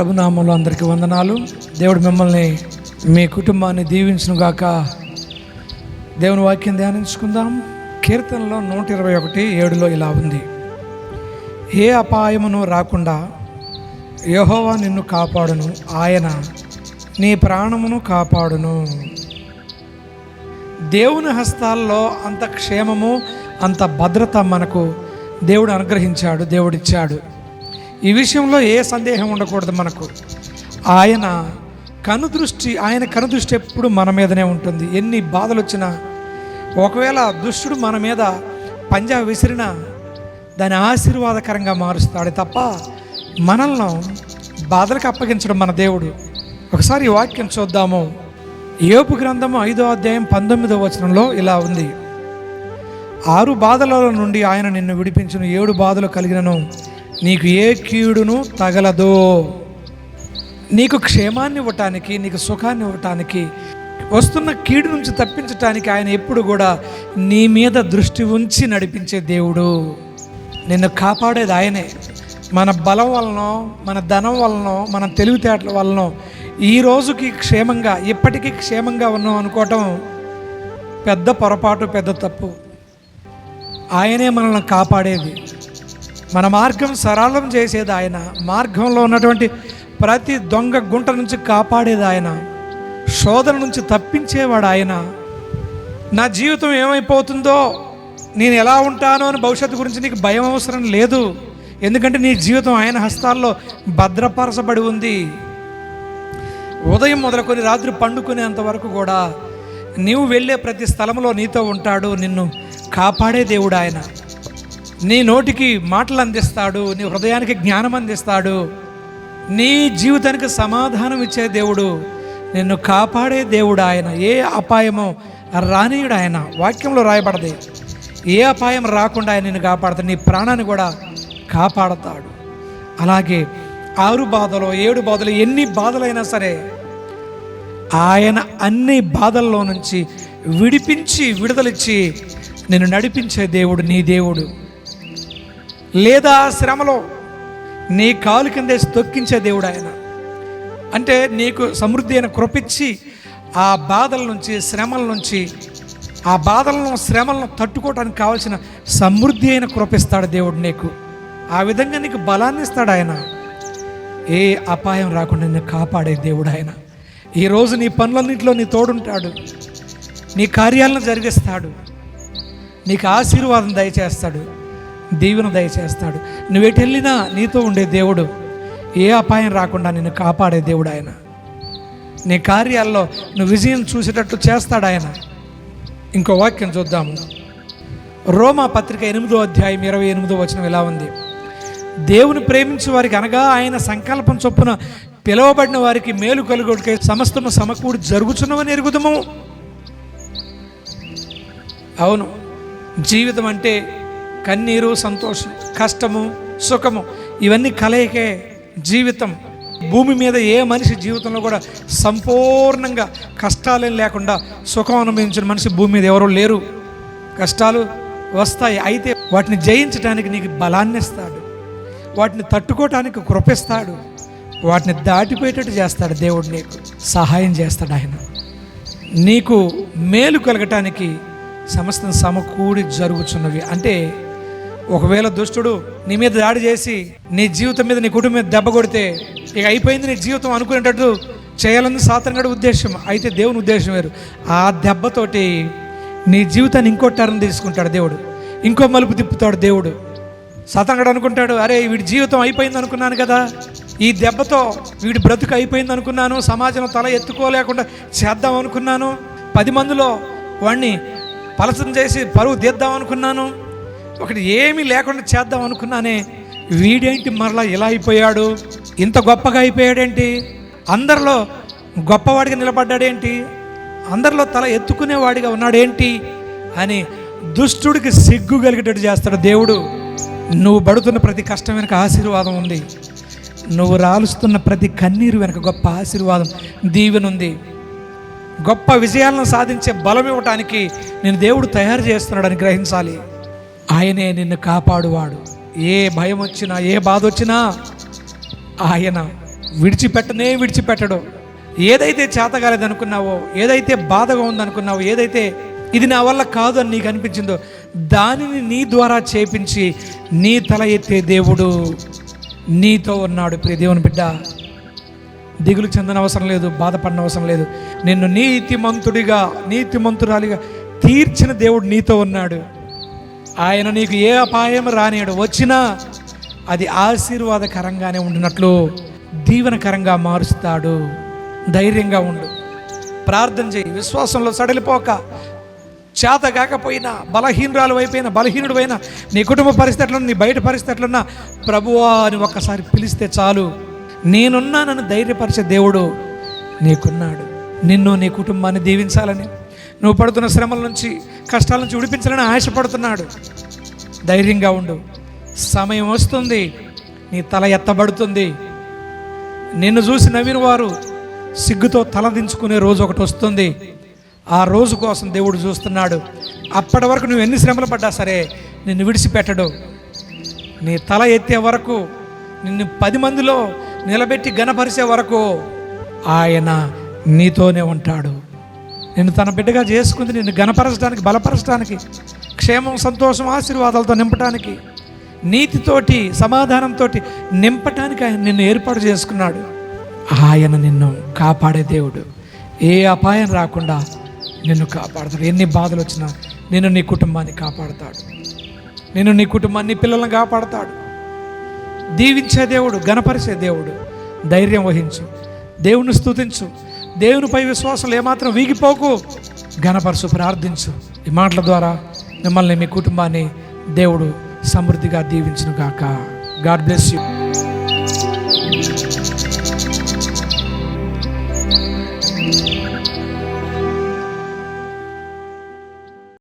ప్రభునామంలో అందరికీ వందనాలు. దేవుడు మిమ్మల్ని మీ కుటుంబాన్ని దీవించును గాక దేవుని వాక్యం ధ్యానించుకుందాం. కీర్తనలో నూట ఇరవై ఒకటి ఏడులో ఇలా ఉంది. ఏ అపాయమును రాకుండా యహోవా నిన్ను కాపాడును. ఆయన నీ ప్రాణమును కాపాడును. దేవుని హస్తాల్లో అంత క్షేమము అంత భద్రత మనకు దేవుడు అనుగ్రహించాడు దేవుడిచ్చాడు. ఈ విషయంలో ఏ సందేహం ఉండకూడదు మనకు. ఆయన కనుదృష్టి ఆయన కనుదృష్టి ఎప్పుడు మన మీదనే ఉంటుంది. ఎన్ని బాధలు వచ్చినా ఒకవేళ దుష్టుడు మన మీద పంజా విసిరినా దాన్ని ఆశీర్వాదకరంగా మారుస్తాడు తప్ప మనల్ని బాధలకు అప్పగించడం మన దేవుడు. ఒకసారి వాక్యం చూద్దాము. యోపు గ్రంథము ఐదో అధ్యాయం పంతొమ్మిదో వచనంలో ఇలా ఉంది. ఆరు బాధల నుండి ఆయన నిన్ను విడిపించిన ఏడు బాధలు కలిగినను. నీకు ఏ కీడును తగలదో నీకు క్షేమాన్ని ఇవ్వటానికి నీకు సుఖాన్ని ఇవ్వటానికి వస్తున్న కీడు నుంచి తప్పించటానికి ఆయన ఎప్పుడు కూడా నీ మీద దృష్టి ఉంచి నడిపించే దేవుడు. నిన్ను కాపాడేది ఆయనే. మన బలం వలనో మన ధనం వలనో మన తెలివితేటల వలనో ఈ రోజుకి క్షేమంగా ఇప్పటికీ క్షేమంగా ఉన్నాం అనుకోవటం పెద్ద పొరపాటు పెద్ద తప్పు. ఆయనే మనల్ని కాపాడేది. మన మార్గం సరళం చేసేది ఆయన. మార్గంలో ఉన్నటువంటి ప్రతి దొంగ గుంట నుంచి కాపాడేది ఆయన. శోధన నుంచి తప్పించేవాడు ఆయన. నా జీవితం ఏమైపోతుందో నేను ఎలా ఉంటానో అని భవిష్యత్తు గురించి నీకు భయం అవసరం లేదు. ఎందుకంటే నీ జీవితం ఆయన హస్తాల్లో భద్రపరచబడి ఉంది. ఉదయం మొదలుకొని రాత్రి పండుకునేంత వరకు కూడా నీవు వెళ్ళే ప్రతి స్థలంలో నీతో ఉంటాడు. నిన్ను కాపాడే దేవుడు ఆయన. నీ నోటికి మాటలు అందిస్తాడు నీ హృదయానికి జ్ఞానం అందిస్తాడు నీ జీవితానికి సమాధానం ఇచ్చే దేవుడు నిన్ను కాపాడే దేవుడు ఆయన. ఏ అపాయమో రానీయుడు ఆయన వాక్యంలో రాయబడది ఏ అపాయం రాకుండా ఆయన నిన్ను కాపాడతాడు నీ ప్రాణాన్ని కూడా కాపాడతాడు. అలాగే ఆరు బాధలు ఏడు బాధలు ఎన్ని బాధలైనా సరే ఆయన అన్ని బాధల్లో నుంచి విడిపించి విడుదలిచ్చి నిన్ను నడిపించే దేవుడు నీ దేవుడు. లేదా శ్రమలో నీ కాలు కిందేసి తొక్కించే దేవుడు ఆయన. అంటే నీకు సమృద్ధి అయిన కృపిచ్చి ఆ బాధల నుంచి శ్రమల నుంచి ఆ బాధలను శ్రమలను తట్టుకోవడానికి కావాల్సిన సమృద్ధి అయిన కృపిస్తాడు దేవుడు నీకు. ఆ విధంగా నీకు బలాన్ని ఇస్తాడు ఆయన. ఏ అపాయం రాకుండా నిన్ను కాపాడే దేవుడు ఆయన. ఈరోజు నీ పనులన్నింటిలో నీ తోడుంటాడు. నీ కార్యాలను జరిగిస్తాడు. నీకు ఆశీర్వాదం దయచేస్తాడు. దీవెన దయచేస్తాడు నువ్వు ఎటు వెళ్ళినా నీతో ఉండే దేవుడు. ఏ అపాయం రాకుండా నిన్ను కాపాడే దేవుడు ఆయన. నీ కార్యాల్లో నువ్వు విజయం చూసేటట్లు చేస్తాడు ఆయన. ఇంకో వాక్యం చూద్దాము. రోమా పత్రిక ఎనిమిదో అధ్యాయం ఇరవై ఎనిమిదో వచనం ఇలా ఉంది. దేవుని ప్రేమించే వారికి అనగా ఆయన సంకల్పం చొప్పున పిలువబడిన వారికి మేలు కలుగొడికే సమస్తము సమకూడి జరుగుతున్నామని ఎరుగుదము. అవును. జీవితం అంటే కన్నీరు సంతోషం కష్టము సుఖము ఇవన్నీ కలయికే జీవితం. భూమి మీద ఏ మనిషి జీవితంలో కూడా సంపూర్ణంగా కష్టాలేం లేకుండా సుఖం అనుభవించిన మనిషి భూమి మీద ఎవరూ లేరు. కష్టాలు వస్తాయి. అయితే వాటిని జయించడానికి నీకు బలాన్ని ఇస్తాడు. వాటిని తట్టుకోవటానికి కృపిస్తాడు. వాటిని దాటిపోయేటట్టు చేస్తాడు దేవుడు నీకు. సహాయం చేస్తాడు ఆయన. నీకు మేలు కలగటానికి సమస్తం సమకూడి జరుగుతున్నవి అంటే ఒకవేళ దుష్టుడు నీ మీద దాడి చేసి నీ జీవితం మీద నీ కుటుంబం మీద దెబ్బ కొడితే ఇక అయిపోయింది నీ జీవితం అనుకునేటట్టు చేయాలని సాతనగడ ఉద్దేశం. అయితే దేవుని ఉద్దేశం వేరు. ఆ దెబ్బతోటి నీ జీవితాన్ని ఇంకో టర్న్ తీసుకుంటాడు దేవుడు. ఇంకో మలుపు తిప్పుతాడు దేవుడు. సతంగడు అనుకుంటాడు అరే వీడి జీవితం అయిపోయింది అనుకున్నాను కదా. ఈ దెబ్బతో వీడి బ్రతుకు అయిపోయింది అనుకున్నాను. సమాజం తల ఎత్తుకోలేకుండా చేద్దాం అనుకున్నాను. పది మందిలో వాడిని పలసం చేసి పరువు తీద్దాం అనుకున్నాను. ఒకటి ఏమీ లేకుండా చేద్దాం అనుకున్నానే వీడేంటి మరలా ఇలా అయిపోయాడు? ఇంత గొప్పగా అయిపోయాడేంటి? అందరిలో గొప్పవాడిగా నిలబడ్డాడేంటి? అందరిలో తల ఎత్తుకునేవాడిగా ఉన్నాడేంటి? అని దుష్టుడికి సిగ్గు కలిగేటట్టు చేస్తాడు దేవుడు. నువ్వు పడుతున్న ప్రతి కష్టం వెనక ఆశీర్వాదం ఉంది. నువ్వు రాలుస్తున్న ప్రతి కన్నీరు వెనక గొప్ప ఆశీర్వాదం దీవెనుంది. గొప్ప విజయాలను సాధించే బలం ఇవ్వటానికి నేను దేవుడు తయారు చేస్తున్నాడని గ్రహించాలి. ఆయనే నిన్ను కాపాడువాడు. ఏ భయం వచ్చినా ఏ బాధ వచ్చినా ఆయన విడిచిపెట్టనే విడిచిపెట్టడు. ఏదైతే చేతగాలేదనుకున్నావో ఏదైతే బాధగా ఉందనుకున్నావో ఏదైతే ఇది నా వల్ల కాదు అని నీకు అనిపించిందో దానిని నీ ద్వారా చేపించి నీ తల ఎత్తే దేవుడు నీతో ఉన్నాడు. ప్రియ దేవుని బిడ్డ దిగులు చెందన అవసరం లేదు బాధపడిన అవసరం లేదు. నిన్ను నీతిమంతుడిగా నీతిమంతురాలిగా తీర్చిన దేవుడు నీతో ఉన్నాడు. ఆయన నీకు ఏ అపాయం రానియడు. వచ్చినా అది ఆశీర్వాదకరంగానే ఉండినట్లు దీవెనకరంగా మారుస్తాడు. ధైర్యంగా ఉండు. ప్రార్థన చేయి. విశ్వాసంలో సడలిపోక చేత కాకపోయినా బలహీనరాలు అయిపోయినా బలహీనుడు అయినా నీ కుటుంబ పరిస్థితులను నీ బయట పరిస్థితులున్నా ప్రభువా అని ఒక్కసారి పిలిస్తే చాలు. నేనున్నానని ధైర్యపరిచే దేవుడు నీకున్నాడు. నిన్ను నీ కుటుంబాన్ని దీవించాలని నువ్వు పడుతున్న శ్రమల నుంచి కష్టాల నుంచి విడిపించాలని ఆశపడుతున్నాడు. ధైర్యంగా ఉండు. సమయం వస్తుంది. నీ తల ఎత్తబడుతుంది. నిన్ను చూసి నవ్విన వారు సిగ్గుతో తలదించుకునే రోజు ఒకటి వస్తుంది. ఆ రోజు కోసం దేవుడు చూస్తున్నాడు. అప్పటి వరకు నువ్వు ఎన్ని శ్రమలు పడ్డా సరే నిన్ను విడిచిపెట్టడు. నీ తల ఎత్తే వరకు నిన్ను పది మందిలో నిలబెట్టి గనపరిచే వరకు ఆయన నీతోనే ఉంటాడు. నిన్ను తన బిడ్డగా చేసుకుంది నిన్ను గణపరచడానికి బలపరచడానికి క్షేమం సంతోషం ఆశీర్వాదాలతో నింపడానికి నీతితోటి సమాధానంతో నింపటానికి ఆయన నిన్ను ఏర్పాటు చేసుకున్నాడు. ఆయన నిన్ను కాపాడే దేవుడు. ఏ అపాయం రాకుండా నిన్ను కాపాడతాడు. ఎన్ని బాధలు వచ్చినా నిన్ను నీ కుటుంబాన్ని కాపాడతాడు. నిన్ను నీ కుటుంబాన్ని పిల్లలను కాపాడతాడు. దీవించే దేవుడు గణపరిచే దేవుడు. ధైర్యం వహించు. దేవుని స్థుతించు దేవునిపై విశ్వాసం ఏమాత్రం వీగిపోకు. ఘనపరచు ప్రార్థించు. ఈ మాటల ద్వారా మిమ్మల్ని మీ కుటుంబాన్ని దేవుడు సమృద్ధిగా దీవించును గాక. God bless you.